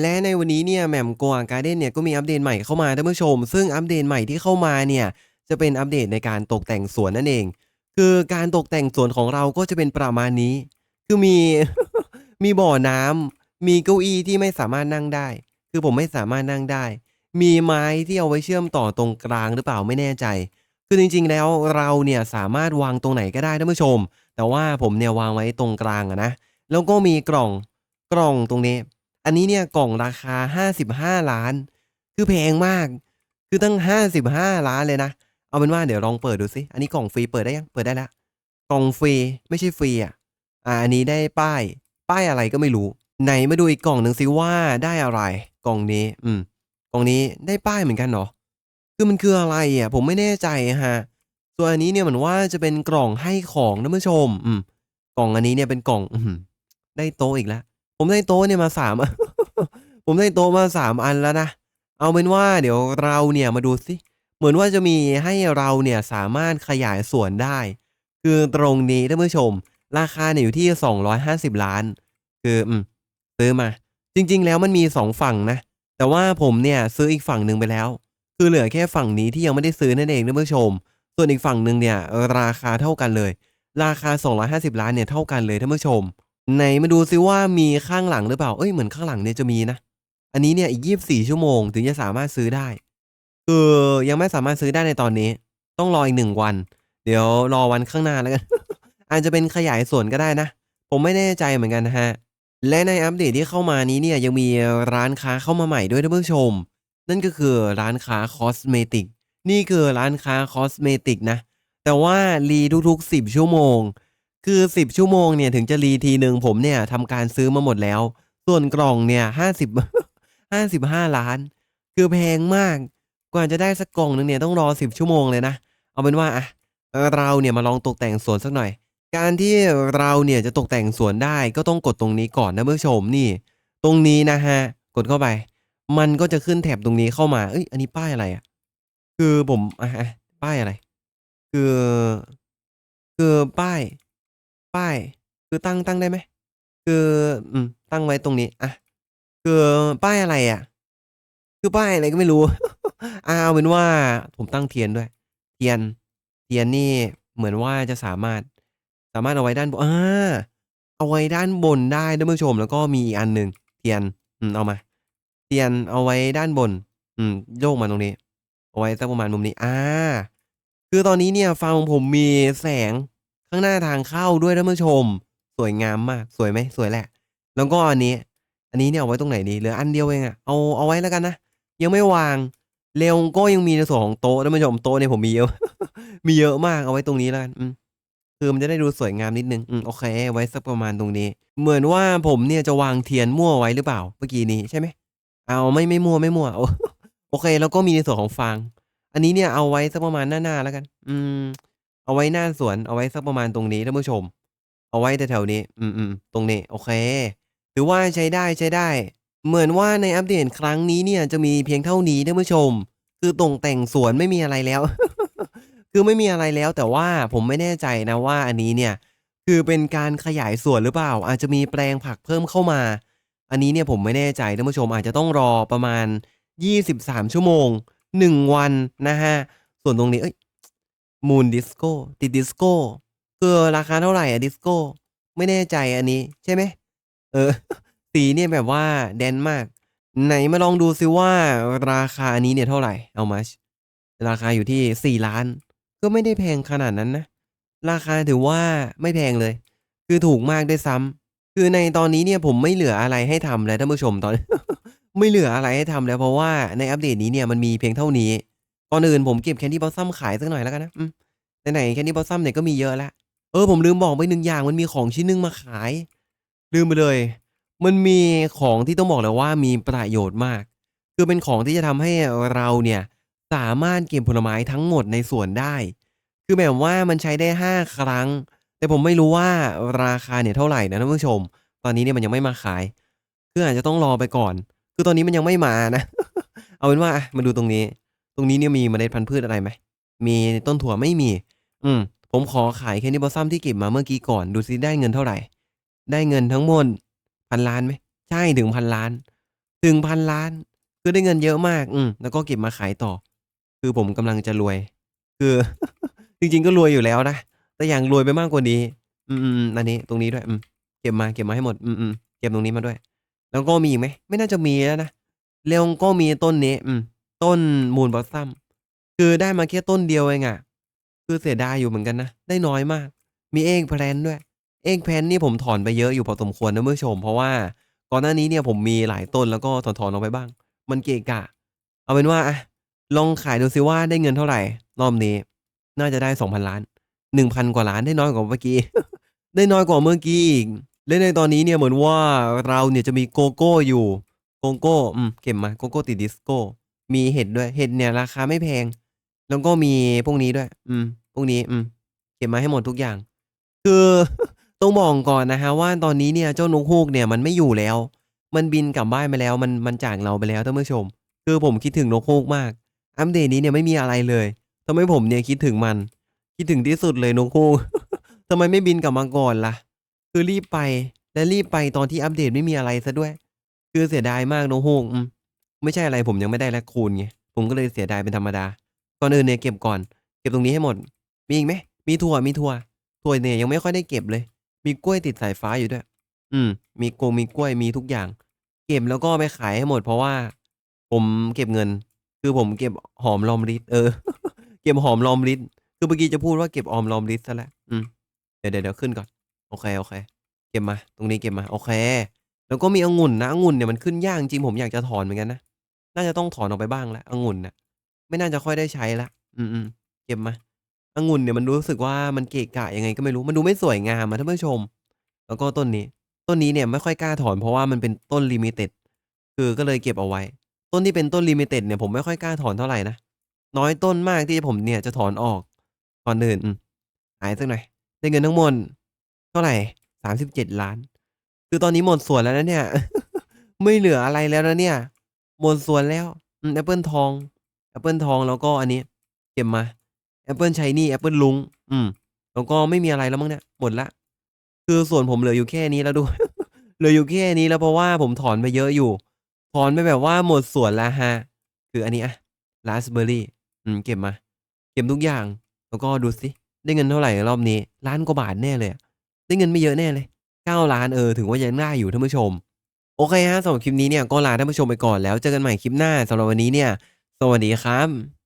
และในวันนี้เนี่ยแหม่มกอางการ์เด้นเนี่ยก็มีอัปเดตใหม่เข้ามาท่านผู้ชม ซึ่งอัปเดตใหม่ที่เข้ามาเนี่ยจะเป็นอัปเดตในการตกแต่งสวนนั่นเอง คือการตกแต่งสวนของเราก็จะเป็นประมาณนี้ คือมีมีบ่อน้ำมีเก้าอี้ที่ไม่สามารถนั่งได้ คือผมไม่สามารถนั่งได้ มีไม้ที่เอาไว้เชื่อมต่อตรงกลางหรือเปล่าไม่แน่ใจ คือจริง ๆ แล้วเราเนี่ยสามารถวางตรงไหนก็ได้ท่านผู้ชม แต่ว่าผมเนี่ยวางไว้ตรงกลางอะนะแล้วก็มีกล่องกล่องตรงนี้ อันนี้เนี่ยกล่องราคา 55 ล้าน คือแพงมาก คือตั้ง 55 ล้านเลยนะ เอาเป็นว่าเดี๋ยวลองเปิดดูสิ อันนี้กล่องฟรีเปิดได้ยัง เปิดได้แล้วกล่องฟรีไม่ใช่ฟรีอะ อ่า อันนี้ได้ป้าย ป้ายอะไรก็ไม่รู้ ไหนมาดูอีกกล่องหนึ่งสิว่าได้อะไร กล่องนี้ อืม กล่องนี้ได้ป้ายเหมือนกันเหรอคือมันคืออะไรอะ ผมไม่แน่ใจฮะ ส่วนอันนี้เนี่ยเหมือนว่าจะเป็นกล่องให้ของท่านผู้ชม อืม กล่องอันนี้เนี่ยเป็นกล่อง อืม ได้โต๊ะอีกแล้ว ผมได้โต๊ะเนี่ยมาสามผมได้โต๊ะมาสามอันแล้วนะ เอาเป็นว่าเดี๋ยวเราเนี่ยมาดูสิ เหมือนว่าจะมีให้เราเนี่ยสามารถขยายส่วนได้ คือตรงนี้ท่านผู้ชม ราคาเนี่ยอยู่ที่ 250 ล้าน คืออืมซื้อมา จริง ๆ แล้วมันมีสองฝั่งนะ แต่ว่าผมเนี่ยซื้ออีกฝั่งหนึ่งไปแล้ว คือเหลือแค่ฝั่งนี้ที่ยังไม่ได้ซื้อนั่นเองท่านผู้ชม ส่วนอีกฝั่งหนึ่งเนี่ยราคาเท่ากันเลย ราคา 250 ล้านเนี่ยเท่ากันเลยท่านผู้ชม ไหนมาดูซิว่ามีข้างหลังหรือเปล่า เอ้ยเหมือนข้างหลังเนี่ยจะมีนะ อันนี้เนี่ยอีก24ชั่วโมงถึงจะสามารถซื้อได้ คือยังไม่สามารถซื้อได้ในตอนนี้ ต้องรออีกหนึ่งวัน เดี๋ยวรอวันข้างหน้าแล้วกัน อาจจะเป็นขยายส่วนก็ได้นะ ผมไม่แน่ใจเหมือนกันนะฮะ และในอัปเดตที่เข้ามานี้เนี่ยยังมีร้านค้าเข้ามาใหม่ด้วยท่านผู้ชม นั่นก็คือร้านค้าคอสเมติก นี่คือร้านค้าคอสเมติกนะ แต่ว่ารีทุกๆ 10 ชั่วโมง คือ 10 ชั่วโมงเนี่ยถึงจะรีทีหนึ่งผมเนี่ยทำการซื้อมาหมดแล้ว ส่วนกล่องเนี่ย50 55ล้าน คือแพงมาก กว่าจะได้สักกล่องหนึงเนี่ยต้องรอ 10 ชั่วโมงเลยนะ เอาเป็นว่าอะเราเนี่ยมาลองตกแต่งสวนสักหน่อย การที่เราเนี่ยจะตกแต่งสวนได้ก็ต้องกดตรงนี้ก่อนนะเพื่อนชมนี่ ตรงนี้นะฮะกดเข้าไป มันก็จะขึ้นแถบตรงนี้เข้ามาเอ้ยอันนี้ป้ายอะไรอะคือผมอะป้ายอะไร คือ คือป้าย ป้าย คือตั้ง ตั้งได้ไหม คือ อืม ตั้งไว้ตรงนี้อะคือป้ายอะไรอะ คือป้ายอะไรก็ไม่รู้ อา เอาเป็นว่า ผมตั้งเทียนด้วย เทียน เทียนนี่เหมือนว่าจะสามารถ สามารถเอาไว้ด้านบน อา เอาไว้ด้านบนได้ท่านผู้ชม แล้วก็มีอีกอันหนึ่ง เทียน อืม เอามา เทียนเอาไว้ด้านบน อืม โยกมาตรงนี้ เอาไว้สักประมาณมุมนี้ อา คือตอนนี้เนี่ยฟาร์มของผมมีแสง ข้างหน้าทางเข้าด้วยท่านผู้ชม สวยงามมากสวยไหมสวยแหละ แล้วก็อันนี้ อันนี้เนี่ยเอาไว้ตรงไหนดีเหลืออันเดียวเองอะเอาเอาไว้แล้วกันนะยังไม่วางเร็วก็ยังมีในส่วนของโต๊ะท่านผู้ชมโต๊ะเนี่ยผมมีเยอะมีเยอะมากเอาไว้ตรงนี้แล้วกันอืมคือมันจะได้ดูสวยงามนิดนึงอืมโอเค ไว้สักประมาณตรงนี้ เหมือนว่าผมเนี่ยจะวางเทียนมั่วไว้หรือเปล่าเมื่อกี้นี้ใช่ไหมเ?อาไม่ไม่มั่วไม่มั่วโอ้โอเค แล้วก็มีในส่วนของฟางอันนี้เนี่ยเอาไว้สักประมาณหน้าๆแล้วกัน อืม เอาไว้หน้าสวนเอาไว้สักประมาณตรงนี้ท่านผู้ชม เอาไว้แถวๆนี้ อืมๆตรงนี้โอเคถือว่าใช้ได้ใช้ได้ เหมือนว่าในอัปเดตครั้งนี้เนี่ยจะมีเพียงเท่านี้ท่านผู้ชม คือตกแต่งสวนไม่มีอะไรแล้ว คือไม่มีอะไรแล้วแต่ว่าผมไม่แน่ใจนะว่าอันนี้เนี่ย คือเป็นการขยายสวนหรือเปล่า อาจจะมีแปลงผักเพิ่มเข้ามา อันนี้เนี่ยผมไม่แน่ใจท่านผู้ชมอาจจะต้องรอประมาณ 23 ชั่วโมง 1 วันนะครับส่วนตรงนี้เฮ้ย Moon Disco ติดดิสโก้คือราคาเท่าไหร่อะดิสโก้ไม่แน่ใจอันนี้ ใช่ไหม?เออ สีเนี่ยแบบว่าแดนมาก ไหนมาลองดูซิว่าราคาอันนี้เนี่ยเท่าไหร How much ราคาอยู่ที่ 4 ล้าน ก็ไม่ได้แพงขนาดนั้นนะ ราคาถือว่าไม่แพงเลย คือถูกมากด้วยซ้ำคือในตอนนี้เนี่ยผมไม่เหลืออะไรให้ทำแล้วท่านผู้ชมตอน ไม่เหลืออะไรให้ทำแล้วเพราะว่าในอัปเดตนี้เนี่ยมันมีเพียงเท่านี้ ก่อนอื่นผมเก็บ Candy Blossom ขายสักหน่อยแล้วกันนะไหนๆ Candy Blossom เนี่ยก็มีเยอะล้วเออผมลืมบอกไป1อย่างมันมีของชิ้นหนึ่งมาขาย ลืมไปเลย มันมีของที่ต้องบอกเลยว่ามีประโยชน์มาก คือเป็นของที่จะทำให้เราเนี่ยสามารถเก็บผลไม้ทั้งหมดในสวนได้ คือแบบว่ามันใช้ได้ 5 ครั้ง แต่ผมไม่รู้ว่าราคาเนี่ยเท่าไหร่นะท่านผู้ชม ตอนนี้เนี่ยมันยังไม่มาขาย คืออาจจะต้องรอไปก่อน คือตอนนี้มันยังไม่มานะ เอาเป็นว่ามาดูตรงนี้ ตรงนี้เนี่ยมีเมล็ดพันธุ์พืชอะไรไหม?มีต้นถั่วไม่มี อืม ผมขอขาย Candy Blossom ที่เก็บมาเมื่อกี้ก่อน ดูซิได้เงินเท่าไหร่ ได้เงินทั้งหมด1,000ล้านไหม?ใช่ถึง1,000ล้าน ถึงพันล้าน คือได้เงินเยอะมาก อืม แล้วก็เก็บมาขายต่อ คือผมกำลังจะรวย คือ จริง ๆ ก็รวยอยู่แล้วนะ แต่อย่างรวยไปมากกว่านี้ อืมๆๆอันนี้ตรงนี้ด้วย อืม เก็บมา เก็บมาให้หมด อืมๆเก็บตรงนี้มาด้วย แล้วก็มีอีกไหม ไม่น่าจะมีแล้วนะ แล้วก็มีต้นนี้ อืม ต้น Moon Blossom คือได้มาแค่ต้นเดียวเองอะคือเสียดายอยู่เหมือนกันนะ ได้น้อยมาก มีเอกแพลนด้วย เอกแพลนนี่ผมถอนไปเยอะอยู่พอสมควรนะคุณผู้ชม เพราะว่าก่อนหน้านี้เนี่ยผมมีหลายต้นแล้วก็ถอนๆออกไปบ้าง มันเกะกะ เอาเป็นว่าอะลองขายดูซิว่าได้เงินเท่าไหร่ รอบนี้ น่าจะได้2,000ล้าน1,000กว่าล้านได้น้อยกว่าเมื่อกี้ ได้น้อยกว่าเมื่อกี้อีกและในตอนนี้เนี่ยเหมือนว่าเราเนี่ยจะมีโกโก้อยู่ โกโก้ อืม เก็บมา โกโก้ติดดิสโก้ มีเห็ดด้วย เห็ดเนี่ยราคาไม่แพง แล้วก็มีพวกนี้ด้วย อืม พวกนี้ อืม เก็บมาให้หมดทุกอย่าง คือต้องบอกก่อนนะครับว่าตอนนี้เนี่ยเจ้านกฮูกเนี่ยมันไม่อยู่แล้ว มันบินกลับบ้านไปแล้ว มันมันจากเราไปแล้วท่านผู้ชม คือผมคิดถึงนกฮูกมาก อัปเดตนี้เนี่ยไม่มีอะไรเลยทำให้ผมเนี่ยคิดถึงมัน คิดถึงที่สุดเลยนกฮูกทำไมไม่บินกลับมาก่อนล่ะ คือรีบไปและรีบไปตอนที่อัปเดตไม่มีอะไรซะด้วย คือเสียดายมากนกฮูกอืม ไม่ใช่อะไรผมยังไม่ได้แลคคูนไงผมก็เลยเสียดายเป็นธรรมดา ก่อนอื่นเนี่ยเก็บก่อน เก็บตรงนี้ให้หมด มีอีกไหมมีถั่วมีถั่วถั่วเนี่ยยังไม่ค่อยได้เก็บเลย มีกล้วยติดสายฟ้าอยู่ด้วย อืม มีกงมีกล้วยมีทุกอย่าง เก็บแล้วก็ไปขายให้หมด เพราะว่า ผมเก็บเงิน คือผมเก็บหอมรอมริบเออ เก็บหอมรอมริบคือเมื่อกี้จะพูดว่าเก็บออมรอมริบซะแล้วอืมเดี๋ยวเดี๋ยวเดี๋ยวขึ้นก่อน โอเคโอเค เก็บมา ตรงนี้เก็บมา โอเค แล้วก็มีองุ่นนะองุ่นเนี่ยมันขึ้นยากจริงผมอยากจะถอนเหมือนกันนะ น่าจะต้องถอนออกไปบ้างแล้วองุ่นน่ะ ไม่น่าจะค่อยได้ใช้แล้วอืมๆเก็บมาองุ่นเนี่ยมันรู้สึกว่ามันเกะกะยังไงก็ไม่รู้มันดูไม่สวยงามอะท่านผู้ชม แล้วก็ต้นนี้ ต้นนี้เนี่ยไม่ค่อยกล้าถอนเพราะว่ามันเป็นต้นลิมิเต็ดคือก็เลยเก็บเอาไว้ ต้นที่เป็นต้นลิมิเต็ดเนี่ยผมไม่ค่อยกล้าถอนเท่าไหร่นะน้อยต้นมากที่ผมเนี่ยจะถอนออกก่อนอื่นอืมขายสักหน่อยได้เงินทั้งหมดเท่าไหร37ล้าน คือตอนนี้หมดส่วนแล้วนะเนี่ย ไม่เหลืออะไรแล้วนะเนี่ย หมดส่วนแล้วแอปเปิลทองแอปเปิลทองแล้วก็อันนี้ เก็บมาแอปเปิล Shiny แอปเปิลลุงอืมแล้วก็ไม่มีอะไรแล้วมั้งเนี่ยหมดล้วคือส่วนผมเหลืออยู่แค่นี้แล้วด้วยเหลืออยู่แค่นี้แล้วเพราะว่าผมถอนไปเยอะอยู่ ถอนไปแบบว่าหมดส่วนแล้วครับคืออันนี้อะราสเบอร์รี่อืมเก็บมา เก็บทุกอย่าง แล้วก็ดูสิได้เงินเท่าไหร่รอบนี้ล้านกว่าบาทแน่เลยได้เงินไม่เยอะแน่เลย9ล้านเออถือว่ายังได้อยู่ท่านผู้ชม โอเคฮะสำหรับคลิปนี้เนี่ยก็ลาท่านผู้ชมไปก่อนแล้วเจอกันใหม่คลิปหน้าสำหรับวันนี้เนี่ย สวัสดีครับ